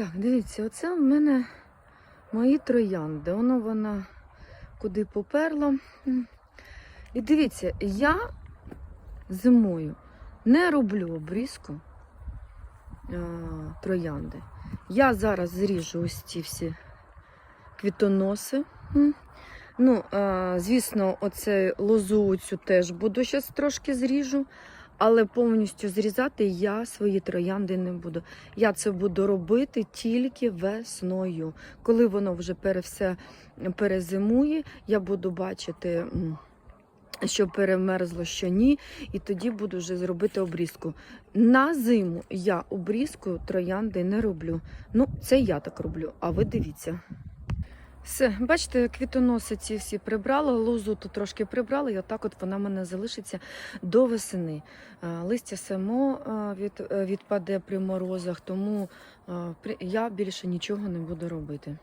Так, дивіться, оце в мене мої троянди. Воно вона куди поперла. І дивіться, я зимою не роблю обрізку а, троянди. Я зараз зріжу ось ці всі квітоноси. Ну, а, звісно, оце лозу цю теж буду зараз трошки зріжу, але повністю зрізати я свої троянди не буду. Я це буду робити тільки весною. Коли воно вже все перезимує, я буду бачити. Що перемерзло, що ні, і тоді буду вже зробити обрізку. На зиму я обрізку троянди не роблю. Ну, це я так роблю, а ви дивіться. Все, бачите, квітоноси ці всі прибрала, лозу тут трошки прибрала, і отак от вона в мене залишиться до весени. Листя само від, е, відпаде при морозах, тому я більше нічого не буду робити.